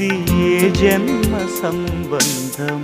ఇది ఏ జన్మ సంబంధం